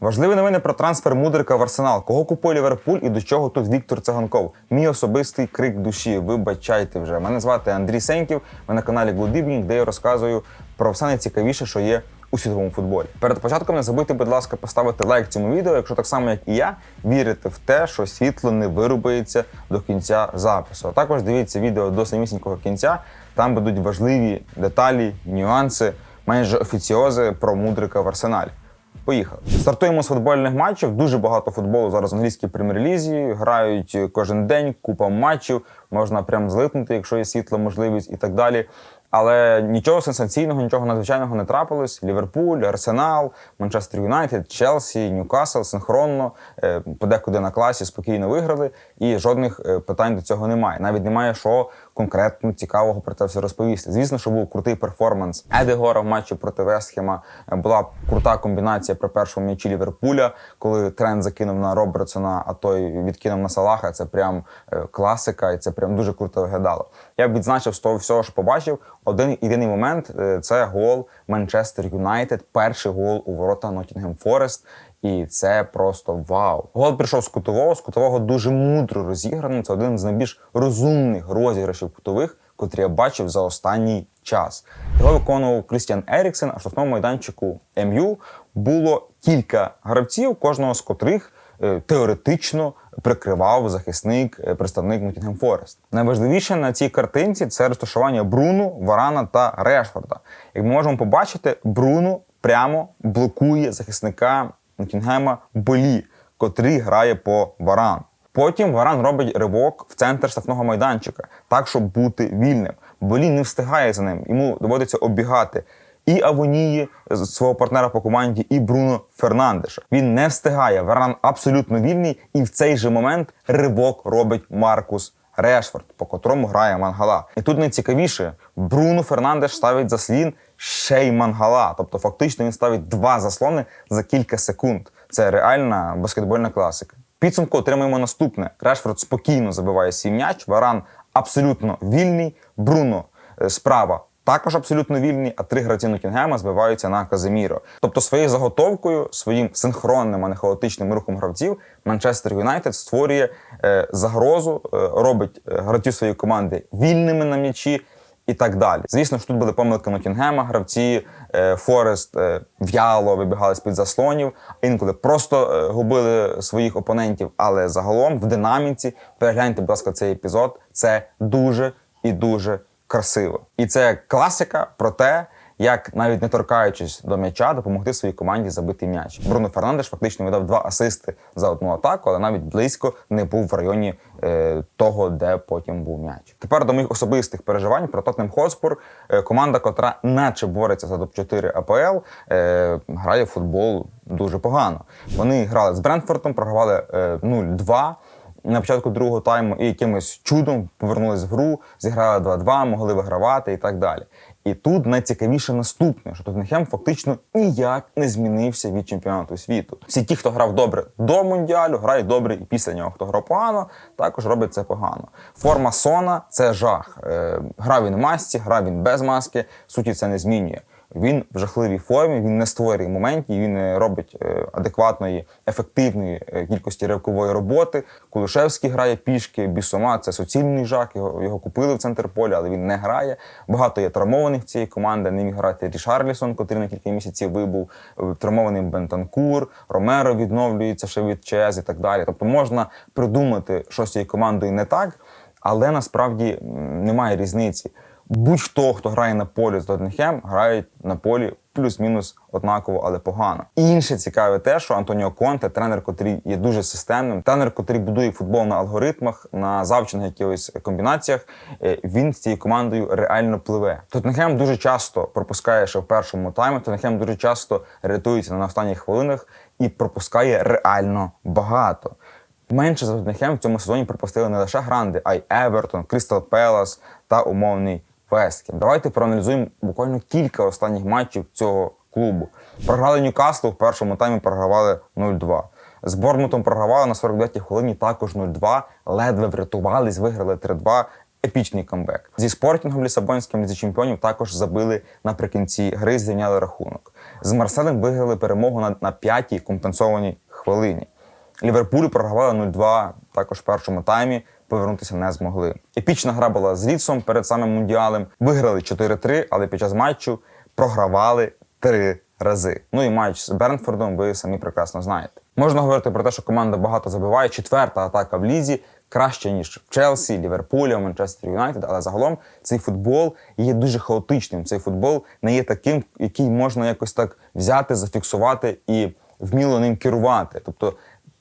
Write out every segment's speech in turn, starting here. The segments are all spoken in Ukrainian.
Важливі новини про трансфер Мудрика в Арсенал. Кого купує Ліверпуль і до чого тут Віктор Циганков? Мій особистий крик душі. Вибачайте вже. Мене звати Андрій Сеньків. Ми на каналі Глудибнік, де я розказую про все найцікавіше, що є у світовому футболі. Перед початком не забудьте, будь ласка, поставити лайк цьому відео, якщо так само, як і я, вірите в те, що світло не вирубається до кінця запису. А також дивіться відео до самісінького кінця. Там будуть важливі деталі, нюанси, майже офіціози про мудрика в арсеналі. Поїхали. Стартуємо з футбольних матчів. Дуже багато футболу зараз в англійській прем'єр-лізі. Грають кожен день, купа матчів. Можна прям злипнути, якщо є світла можливість і так далі. Але нічого сенсаційного, нічого надзвичайного не трапилось. Ліверпуль, Арсенал, Манчестер Юнайтед, Челсі, Ньюкасл синхронно, е, подекуди на класі спокійно виграли, і жодних е, питань до цього немає. Навіть немає що конкретно цікавого про це все розповісти. Звісно, що був крутий перформанс Едегора в матчі проти Вестхема. Була крута комбінація при першому м'ячі Ліверпуля, коли тренд закинув на Робертсона, а той відкинув на Салаха. Це прям е, класика, і це прям дуже круто виглядало. Я б відзначив з того всього, що побачив. Один єдиний момент е, це гол Манчестер Юнайтед, перший гол у ворота Ноттінгем Форест. І це просто вау. Гол прийшов з кутового. З кутового дуже мудро розіграно. Це один з найбільш розумних розіграшів кутових, котрі я бачив за останній час. Його виконував Крістіан Еріксен, а в штрафному майданчику МЮ було кілька гравців, кожного з котрих е, теоретично прикривав захисник, е, представник Ноттінгем Форест. Найважливіше на цій картинці це розташування Бруну, Варана та Решфорда. Як ми можемо побачити, Бруну прямо блокує захисника Ноттінгема Болі, котрий грає по Варан. Потім Варан робить ривок в центр штрафного майданчика, так, щоб бути вільним. Болі не встигає за ним, йому доводиться оббігати і Авонії свого партнера по команді, і Бруно Фернандеша. Він не встигає. Варан абсолютно вільний, і в цей же момент ривок робить Маркус Решфорд, по котрому грає Мангала. І тут найцікавіше, Бруно Фернандеш ставить заслін ще й Мангала. Тобто, фактично він ставить два заслони за кілька секунд. Це реальна баскетбольна класика. Підсумку отримуємо наступне: Решфорд спокійно забиває свій м'яч. Варан абсолютно вільний. Бруно е, справа. Також абсолютно вільні, а три гравці Нотінгема збиваються на Казиміро. Тобто своєю заготовкою, своїм синхронним, а не хаотичним рухом гравців, Манчестер Юнайтед створює е, загрозу, е, робить гравців своєї команди вільними на м'ячі і так далі. Звісно, що тут були помилки Нотінгема, гравці е, Форест е, в'яло вибігали з під заслонів, інколи просто е, губили своїх опонентів. Але загалом в динаміці перегляньте, будь ласка, цей епізод. Це дуже і дуже красиво. І це класика про те, як навіть не торкаючись до м'яча, допомогти своїй команді забити м'яч. Бруно Фернандеш фактично видав два асисти за одну атаку, але навіть близько не був в районі е, того, де потім був м'яч. Тепер до моїх особистих переживань про Тотнем Хотспур. Е, команда, котра наче бореться за топ-4 АПЛ, е, грає в футбол дуже погано. Вони грали з Брентфордом, програвали е, 0-2 на початку другого тайму і якимось чудом повернулись в гру, зіграли 2-2, могли вигравати і так далі. І тут найцікавіше наступне, що Тоттенхем фактично ніяк не змінився від чемпіонату світу. Всі ті, хто грав добре до мундіалю, грають добре і після нього. Хто грав погано, також робить це погано. Форма Сона це жах. Е, Грав він масці, грав він без маски. Суті це не змінює. Він в жахливій формі, він не створює моментів, він не робить е, адекватної, ефективної е, кількості ривкової роботи. Кулушевський грає пішки, Бісома це суцільний жах. Його, його купили в центр поля, але він не грає. Багато є травмованих цієї команди. Не міг грати Рішарлісон, котрий на кілька місяців вибув. е, Травмований Бентанкур, Ромеро відновлюється ще від ЧС і так далі. Тобто можна придумати, що з цією командою не так, але насправді немає різниці. Будь-хто, хто грає на полі з Тоттенхем, грає на полі плюс-мінус однаково, але погано. Інше цікаве те, що Антоніо Конте, тренер, котрий є дуже системним, тренер, котрий будує футбол на алгоритмах, на завчених якихось комбінаціях, е, він з цією командою реально пливе. Тоттенхем дуже часто пропускає ще в першому таймі. Тоттенхем дуже часто рятується на останніх хвилинах і пропускає реально багато. Менше за Тоттенхем в цьому сезоні пропустили не лише Гранди, а й Евертон, Крістал Пелас та умовний Вестхем. Давайте проаналізуємо буквально кілька останніх матчів цього клубу. Програли Ньюкаслу в першому таймі програвали 0-2. З Бормутом програвали на 49-й хвилині також 0-2, ледве врятувались, виграли 3-2. епічний камбек. Зі спортінгом Лісабонським Лізі чемпіонів також забили наприкінці гри, зрівняли рахунок. З Марселем виграли перемогу на, на п'ятій компенсованій хвилині. Ліверпуль програвали 0-2 також в першому таймі. Повернутися не змогли. Епічна гра була з Ліцом перед самим мундіалем. Виграли 4-3, але під час матчу програвали три рази. Ну і матч з Бернфордом ви самі прекрасно знаєте. Можна говорити про те, що команда багато забиває. Четверта атака в лізі краще ніж в Челсі, Ліверпуля, Манчестер Юнайтед. Але загалом цей футбол є дуже хаотичним. Цей футбол не є таким, який можна якось так взяти, зафіксувати і вміло ним керувати. Тобто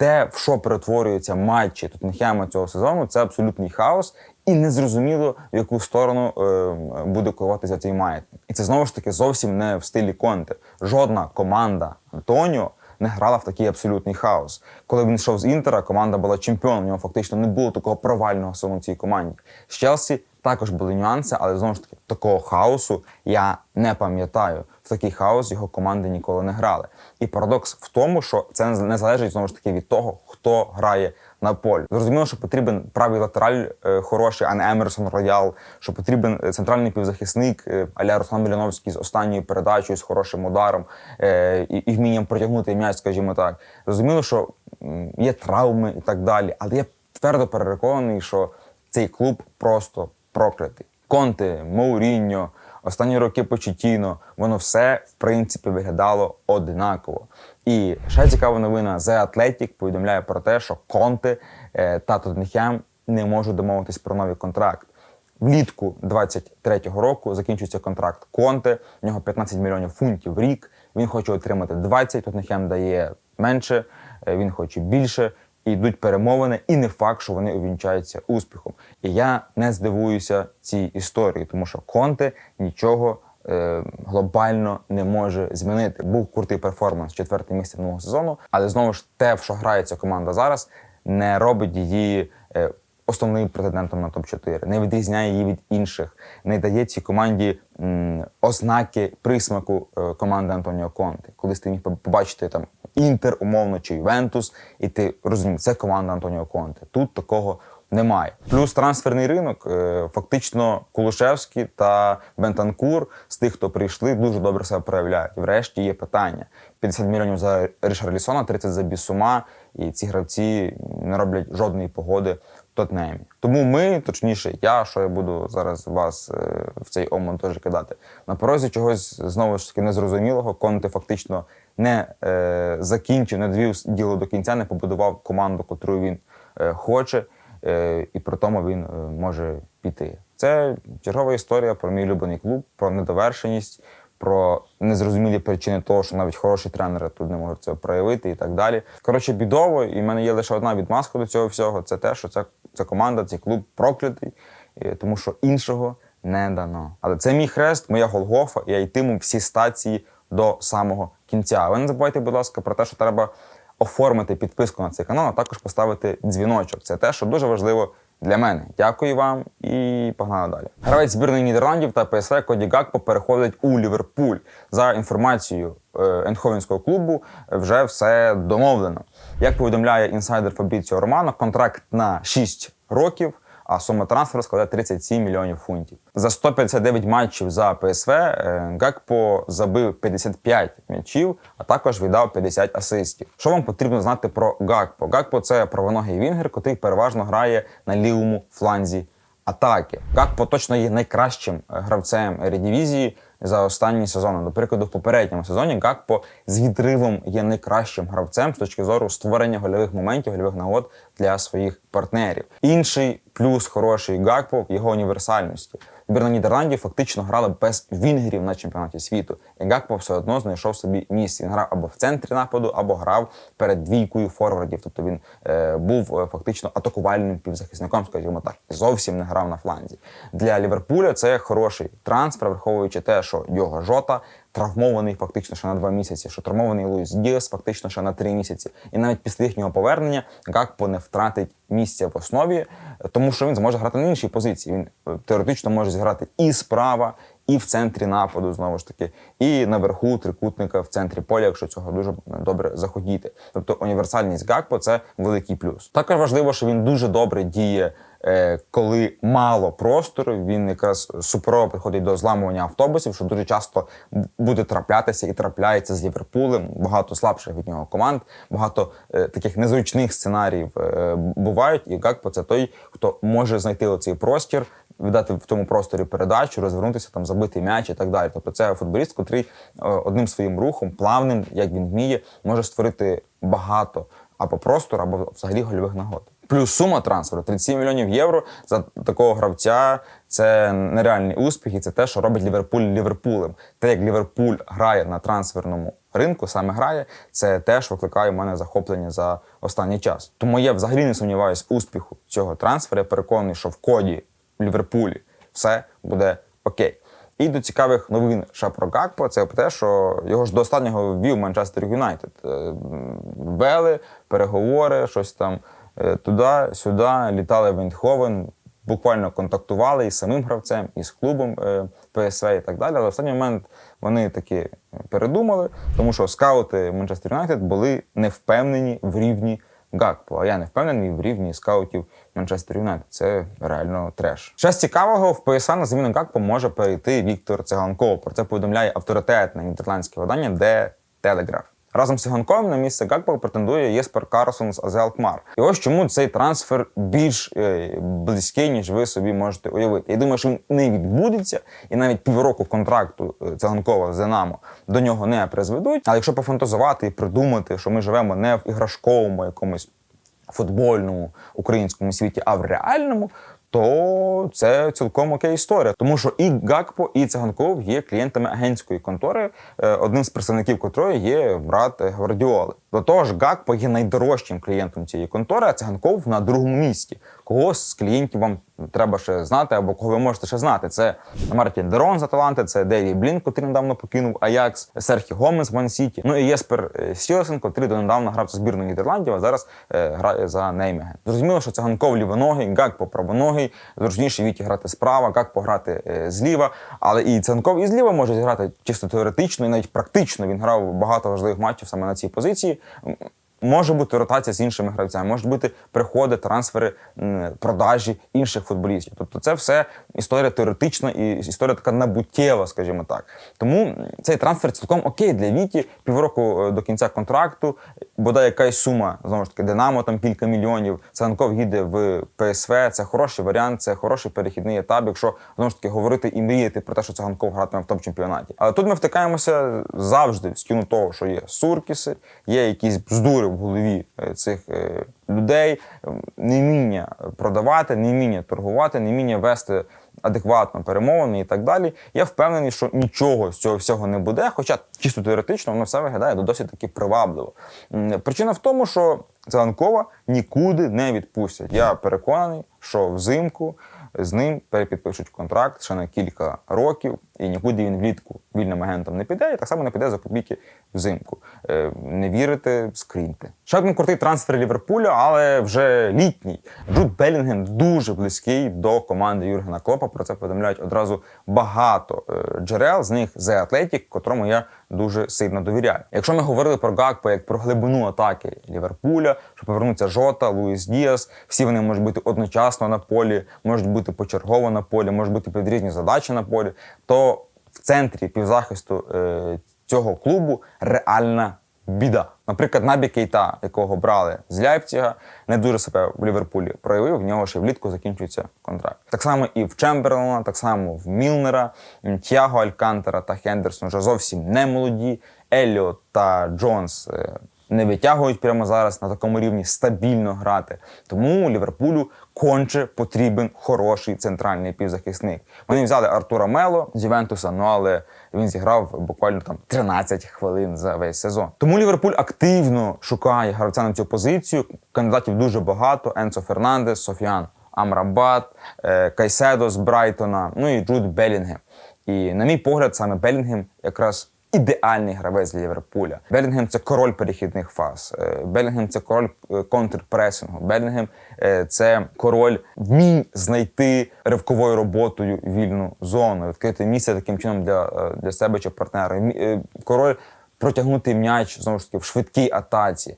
те, в що перетворюються матчі Тоттенхема цього сезону, це абсолютний хаос, і незрозуміло, в яку сторону е, буде керуватися цей маятник. І це знову ж таки зовсім не в стилі Конте. Жодна команда Антоніо не грала в такий абсолютний хаос. Коли він йшов з Інтера, команда була чемпіоном. У нього фактично не було такого провального в цій команді. З Челсі також були нюанси, але знову ж таки такого хаосу я не пам'ятаю. Такий хаос його команди ніколи не грали. І парадокс в тому, що це не залежить знову ж таки від того, хто грає на полі. Зрозуміло, що потрібен правий латераль е, хороший, а не Емерсон Роял, що потрібен е, центральний півзахисник е, аля Руслан Міліновський з останньою передачею, з хорошим ударом е, і, і вмінням протягнути м'яч, скажімо так. Зрозуміло, що м, є травми і так далі, але я твердо переконаний, що цей клуб просто проклятий. Конте, Моуріньо, останні роки Почетіно, воно все в принципі виглядало однаково. І ще цікава новина: The Athletic повідомляє про те, що Конте та Тоттенхем не можуть домовитись про новий контракт. Влітку 23-го року закінчується контракт Конте. У нього 15 мільйонів фунтів в рік. Він хоче отримати 20, Тоттенхем дає менше, е, він хоче більше. І йдуть перемовини, і не факт, що вони увінчаються успіхом. І я не здивуюся цій історії, тому що Конте нічого е, глобально не може змінити. Був крутий перформанс четверте місце минулого сезону, але знову ж те, в що грає ця команда зараз, не робить її. Е, Основним претендентом на топ-4, не відрізняє її від інших, не дає цій команді м, ознаки присмаку е, команди Антоніо Конте. Колись ти міг побачити там Інтер, умовно, чи Ювентус, і ти розумієш, це команда Антоніо Конте. Тут такого немає. Плюс трансферний ринок. е, Фактично, Кулушевський та Бентанкур з тих, хто прийшли, дуже добре себе проявляють. Врешті є питання: 50 мільйонів за Рішарлісона, 30 за Бісума, і ці гравці не роблять жодної погоди. Тотнемі. Тому ми, точніше, я, що я буду зараз вас е, в цей омон теж кидати, на порозі чогось знову ж таки незрозумілого. Конте фактично не е, закінчив, не довів діло до кінця, не побудував команду, котру він е, хоче, е, і при тому він е, може піти. Це чергова історія про мій улюблений клуб, про недовершеність, про незрозумілі причини того, що навіть хороші тренери тут не можуть це проявити і так далі. Коротше, бідово, і в мене є лише одна відмазка до цього всього: це те, що ця, ця команда, цей клуб проклятий, і тому що іншого не дано. Але це мій хрест, моя Голгофа, і я йтиму всі стації до самого кінця. Ви не забувайте, будь ласка, про те, що треба оформити підписку на цей канал, а також поставити дзвіночок. Це те, що дуже важливо для мене. Дякую вам і погнали далі. Гравець збірної Нідерландів та ПСВ Коді Гакпо переходить у Ліверпуль. За інформацією е, Ендховенського клубу, вже все домовлено. Як повідомляє інсайдер Фабріціо Романо, контракт на 6 років. А сума трансферу складає 37 мільйонів фунтів. За 159 матчів за ПСВ е, Гакпо забив 55 м'ячів, а також віддав 50 асистів. Що вам потрібно знати про Гакпо? Гакпо це правоногий вінгер, який переважно грає на лівому фланзі атаки. Гакпо точно є найкращим гравцем Ередивізії за останні сезони. До прикладу, в попередньому сезоні Гакпо з відривом є найкращим гравцем з точки зору створення гольових моментів, гольових нагод для своїх партнерів. Інший плюс хороший Гакпо його універсальності. Збірна Нідерландів фактично грала без вінгерів на чемпіонаті світу. І Гакпо все одно знайшов собі місце. Він грав або в центрі нападу, або грав перед двійкою форвардів. Тобто він е, був е, фактично атакувальним півзахисником, скажімо так, зовсім не грав на фланзі. Для Ліверпуля це хороший трансфер, враховуючи те, що його жота травмований фактично ще на два місяці, що травмований Луїс Діас фактично ще на три місяці. І навіть після їхнього повернення Гакпо не втратить місця в основі, тому що він зможе грати на іншій позиції. Він е, теоретично може зіграти і справа, і в центрі нападу, знову ж таки, і наверху трикутника в центрі поля, якщо цього дуже добре захотіти. Тобто універсальність Гакпо це великий плюс. Також важливо, що він дуже добре діє коли мало простору, він якраз суперово приходить до зламування автобусів, що дуже часто буде траплятися і трапляється з Ліверпулем. Багато слабших від нього команд, багато е, таких незручних сценаріїв е, бувають. І Гакпо це той, хто може знайти оцей простір, віддати в тому просторі передачу, розвернутися, там забити м'яч і так далі. Тобто, це футболіст, котрий е, одним своїм рухом, плавним, як він вміє, може створити багато або простору, або взагалі гольових нагод. Плюс сума трансферу 37 мільйонів євро за такого гравця. Це нереальний успіх, і це те, що робить Ліверпуль Ліверпулем. Те, як Ліверпуль грає на трансферному ринку, саме грає, це теж викликає в мене захоплення за останній час. Тому я взагалі не сумніваюся успіху цього трансферу. Я переконаний, що в коді в Ліверпулі все буде окей. І до цікавих новин ще про Гакпо, це те, що його ж до останнього ввів Манчестер Юнайтед. Е, Вели, переговори, щось там е, туди-сюди, літали в Ейндховен, буквально контактували із самим гравцем, і з клубом е, ПСВ і так далі. Але в останній момент вони таки передумали, тому що скаути Манчестер Юнайтед були не впевнені в рівні Гакпо. А я не впевнений в рівні скаутів Манчестер Юнайтед. Це реально треш. Ще з цікавого в ПСА на заміну Гакпо може перейти Віктор Циганков. Про це повідомляє авторитетне нідерландське видання, де Телеграф. Разом з Циганковим на місце Гакпо претендує Єспер Карлсон з АЗ Алкмар. І ось чому цей трансфер більш е, близький, ніж ви собі можете уявити. Я думаю, що не відбудеться, і навіть півроку контракту е, Циганкова з Динамо до нього не призведуть. Але якщо пофантазувати і придумати, що ми живемо не в іграшковому якомусь футбольному українському світі, а в реальному. То це цілком окей історія, тому що і Гакпо, і Циганков є клієнтами агентської контори, е, одним з представників котрої є брат Гвардіоли. До того ж, Гакпо є найдорожчим клієнтом цієї контори, а Циганков на другому місці. Кого з клієнтів вам треба ще знати, або кого ви можете ще знати? Це Мартін Дерон з Аталанти, це Деві Блін, котрий недавно покинув Аякс, Серхі Гомес Ван Сіті. Ну і Єспер е, Сілсен, котрий донедавна грав за збірну Нідерландів, а зараз е, грає за Неймеген. Зрозуміло, що Циганков лівоногий, Гакпо правоногий, зручніше Віті грати справа, Гакпо грати е, зліва. Але і Циганков і зліва може зіграти чисто теоретично, і навіть практично він грав багато важливих матчів саме на цій позиції. Може бути ротація з іншими гравцями, можуть бути приходи, трансфери, продажі інших футболістів. Тобто, це все історія теоретична і історія така набуттєва, скажімо так. Тому цей трансфер цілком окей для Віті. Півроку е, до кінця контракту, бодай якась сума знову ж таки Динамо, там кілька мільйонів. Санков їде в ПСВ. Це хороший варіант, це хороший перехідний етап. Якщо знову ж таки говорити і мріяти про те, що Циганков гратиме в тому чемпіонаті. Але тут ми втикаємося завжди в стіну того, що є суркіси, є якісь бздури в голові е, цих е, людей, невміння продавати, невміння торгувати, невміння вести адекватно перемовини і так далі. Я впевнений, що нічого з цього всього не буде, хоча чисто теоретично воно все виглядає досить таки привабливо. Причина в тому, що Зеленкова нікуди не відпустять. Я переконаний, що взимку з ним перепідпишуть контракт ще на кілька років, і нікуди він влітку вільним агентом не піде, і так само не піде за копійки взимку. Е, не вірите, скріньте. Ще один крутий трансфер Ліверпуля, але вже літній. Джуд Белінгем дуже близький до команди Юргена Клопа. Про це повідомляють одразу багато е, джерел. З них The Athletic, котрому я дуже сильно довіряю. Якщо ми говорили про Гакпо як про глибину атаки Ліверпуля, що повернуться Жота, Луїс Діас, всі вони можуть бути одночасно на полі, можуть бути почергово на полі, можуть бути під різні задачі на полі, то в центрі півзахисту е, цього клубу реальна біда. Наприклад, Набі Кейта, якого брали з Ляйпціга, не дуже себе в Ліверпулі проявив. В нього ще влітку закінчується контракт. Так само і в Чемберлена, так само в Мілнера, Тяго Алькантера та Хендерсон вже зовсім не молоді. Еліот та Джонс е, не витягують прямо зараз на такому рівні стабільно грати. Тому Ліверпулю конче потрібен хороший центральний півзахисник. Вони взяли Артура Мело з Ювентуса, ну але він зіграв буквально там 13 хвилин за весь сезон. Тому Ліверпуль активно шукає гравця на цю позицію. Кандидатів дуже багато: Енсо Фернандес, Софіан Амрабат, е, Кайседо з Брайтона, ну і Джуд Белінгем. І, на мій погляд, саме Белінгем якраз ідеальний гравець для Ліверпуля. Белінгем це король перехідних фаз. Е, Белінгем це король е, контрпресингу. Белінгем е, це король вмінь знайти ривковою роботою вільну зону, відкрити місце таким чином для, для себе чи партнера. Король протягнути м'яч знову ж таки в швидкій атаці.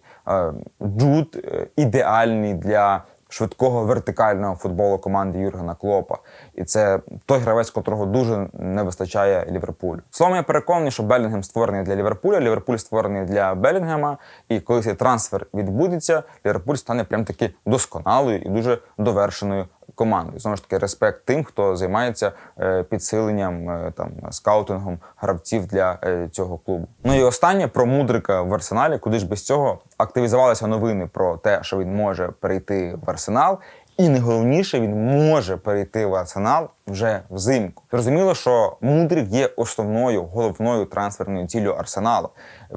Джуд ідеальний для швидкого вертикального футболу команди Юргена Клопа. І це той гравець, котрого дуже не вистачає Ліверпулю. Словом, я переконаний, що Белінгем створений для Ліверпуля, Ліверпуль створений для Белінгема. І коли цей трансфер відбудеться, Ліверпуль стане прям таки досконалою і дуже довершеною командою. Знову ж таки, респект тим, хто займається е, підсиленням е, там скаутингом гравців для е, цього клубу. Ну і останнє про мудрика в арсеналі, куди ж без цього активізувалися новини про те, що він може перейти в арсенал. І найголовніше, він може перейти в арсенал вже взимку. Зрозуміло, що мудрик є основною головною трансферною ціллю арсеналу.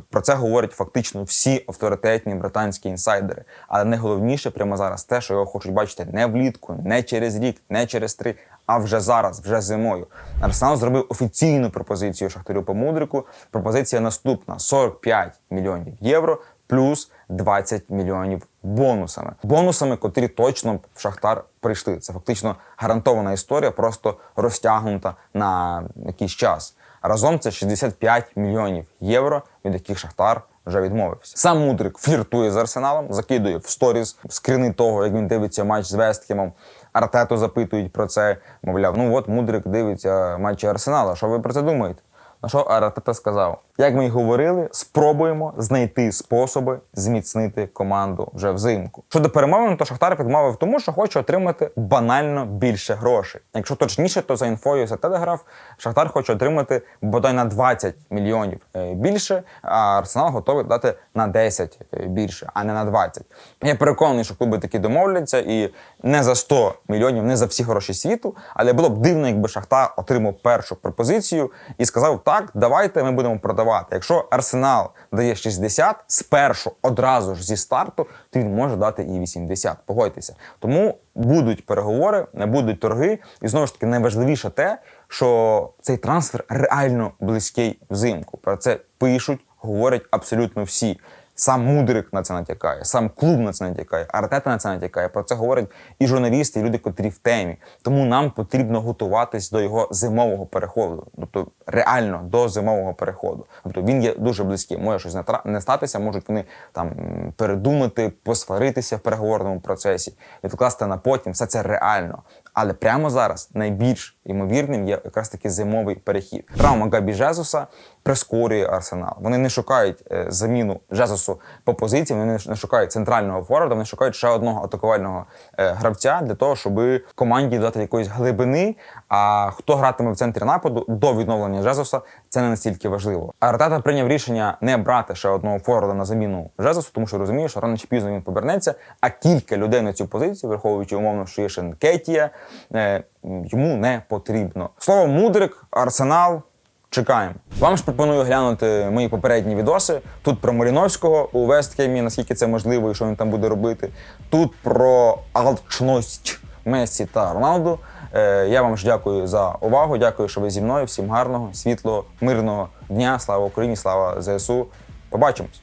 Про це говорять фактично всі авторитетні британські інсайдери. Але найголовніше прямо зараз те, що його хочуть бачити не влітку, не через рік, не через три, а вже зараз, вже зимою. Арсенал зробив офіційну пропозицію Шахтарю по мудрику. Пропозиція наступна: 45 мільйонів євро плюс 20 мільйонів бонусами. Бонусами, котрі точно в Шахтар прийшли. Це фактично гарантована історія, просто розтягнута на якийсь час. Разом це 65 мільйонів євро, від яких Шахтар вже відмовився. Сам Мудрик фліртує з Арсеналом, закидує в сторіс скрини того, як він дивиться матч з Вестхемом. Артету запитують про це. Мовляв, ну от Мудрик дивиться матчі Арсенала. Що ви про це думаєте? На що Аратета сказав: як ми й говорили, спробуємо знайти способи зміцнити команду вже взимку. Щодо перемовин, то Шахтар відмовив тому, що хоче отримати банально більше грошей. Якщо точніше, то за інфою за телеграф Шахтар хоче отримати бодай на 20 мільйонів е, більше, а Арсенал готовий дати на 10 більше, а не на 20. Я переконаний, що клуби такі домовляться і не за 100 мільйонів, не за всі гроші світу. Але було б дивно, якби Шахтар отримав першу пропозицію і сказав: так, давайте ми будемо продавати. Якщо Арсенал дає 60, спершу одразу ж зі старту, то він може дати і 80. Погодьтеся. Тому будуть переговори, будуть торги, і знову ж таки найважливіше те, що цей трансфер реально близький взимку. Про це пишуть, говорять абсолютно всі. Сам Мудрик на це натякає, сам клуб на це натякає, Артета на це натякає. Про це говорять і журналісти, і люди, котрі в темі. Тому нам потрібно готуватись до його зимового переходу, тобто реально до зимового переходу. Тобто він є дуже близький. Може щось не статися, можуть вони там передумати, посваритися в переговорному процесі, відкласти на потім. Все це реально. Але прямо зараз найбільш ймовірним є якраз таки зимовий перехід. Травма Габі Жезуса прискорює арсенал. Вони не шукають е, заміну Жезусу по позиції, вони не шукають центрального форварда, вони шукають ще одного атакувального е, гравця для того, щоб команді дати якоїсь глибини. А хто гратиме в центрі нападу до відновлення Жезуса, це не настільки важливо. Артета прийняв рішення не брати ще одного форварда на заміну Жезусу, тому що розуміє, що рано чи пізно він повернеться. А кілька людей на цю позицію, враховуючи умовно, що є ще Кетія, е, йому не потрібно. Слово мудрик, арсенал. Чекаємо. Вам ж пропоную глянути мої попередні відоси. Тут про Маліновського у Вестхемі, наскільки це можливо і що він там буде робити. Тут про алчність Месі та Роналду. Е, я вам ж дякую за увагу. Дякую, що ви зі мною. Всім гарного, світлого, мирного дня. Слава Україні, слава ЗСУ. Побачимось.